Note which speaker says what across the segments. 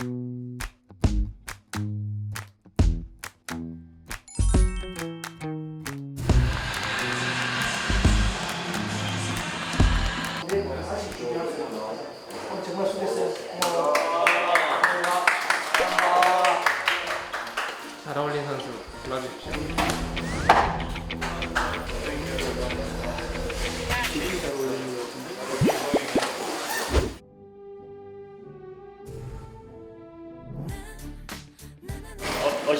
Speaker 1: 잘 어울린 선수 골라주십시오.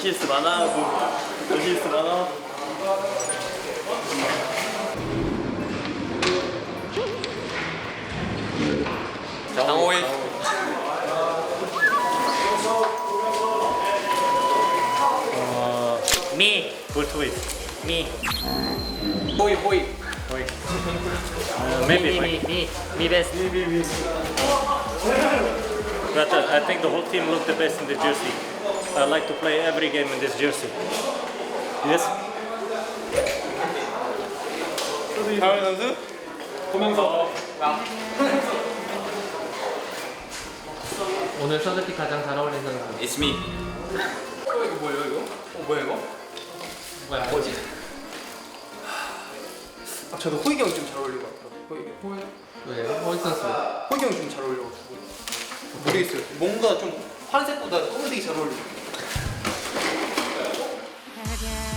Speaker 2: 어, 어시스트 많아 뭐 어시스트 많아 장호이 어, 미 볼트웨이 미
Speaker 1: 호이 호이.
Speaker 2: 호이 어, maybe 호이
Speaker 1: 미미 베스트.
Speaker 2: But uh, I think the whole team looked the best in the jersey. I like to play every game in this jersey. Yes?
Speaker 1: 강원 선수? 고명석. 오늘 서드픽 가장 잘 어울린 선수.
Speaker 3: It's me.
Speaker 1: 어 이거 뭐예요 이거? 어 뭐야 이거? 뭐야? 뭐지?
Speaker 4: 아, 저도 호익이 형이 좀잘 어울리는 것 같아요. 호익이 형.
Speaker 1: 호이. 왜요? 호이 선수.
Speaker 4: 호익이 형이 좀잘 어울려 가지고. 모르겠어요. 뭔가 좀 파란색보다 검은색이 잘 어울리고. Yeah, yeah.